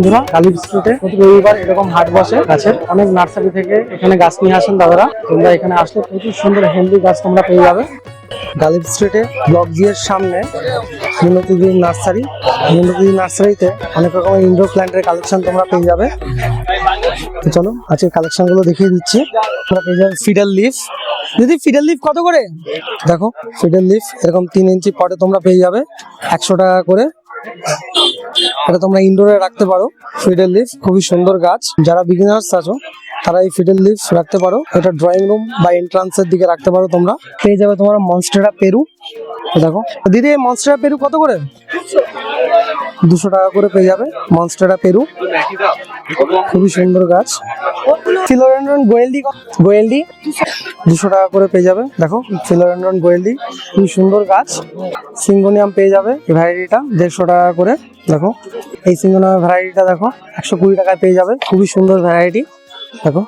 বন্ধুরা, কালী স্ট্রিটে রবিবার এরকম হাট বসে গাছের। অনেক নার্সারি থেকে এখানে গাছ নিয়ে আসেন দাদারা। তোমরা এখানে আসলে প্রচুর সুন্দর হেলদি গাছ তোমরা পেয়ে যাবে। গালিব স্ট্রিটে ব্লক এর সামনে মিনতিদি নার্সারি। মিনতিদি নার্সারিতে অনেক রকমের ইনডোর প্ল্যান্টের কালেকশন তোমরা পেয়ে যাবে। তো চলো আজকে কালেকশনগুলো দেখিয়ে দিচ্ছি। তোমরা পেয়ে যাবে ফিডার লিফ দিদি ফিডার লিফ কত করে? দেখো ফিডার লিফ এরকম তিন ইঞ্চি পটে তোমরা পেয়ে যাবে। একশো টাকা করে এটা তোমরা ইনডোরে রাখতে পারো ফিডেল লিফ খুবই সুন্দর গাছ। যারা বিগিনার্স আছো, তারা এই ফিডেল লিফ রাখতে পারো। এটা ড্রয়িং রুম বা এন্ট্রান্সের দিকে রাখতে পারো তোমরা। পেয়ে যাবে তোমার মনস্টেরা পেরু। দেখো। দিদি মনস্টেরা পেরু কত করে? দুশো টাকা করে পেয়ে যাবে মনস্টেরা পেরু খুবই সুন্দর গাছ। ফিলোরেন্ড্রন গোয়েলডি গোয়েলডি দুশো টাকা করে পেয়ে যাবে। দেখো ফিলোরেন্ড্রন গোয়েলডি খুবই সুন্দর গাছ। সিঙ্গোনিয়াম পেয়ে যাবে এই ভ্যারাইটিটা, দেড়শো টাকা করে। দেখো, এই সিঙ্গোনিয়াম ভ্যারাইটিটা দেখো, একশো কুড়ি টাকায় পেয়ে যাবে। খুবই সুন্দর ভ্যারাইটি। দেখো।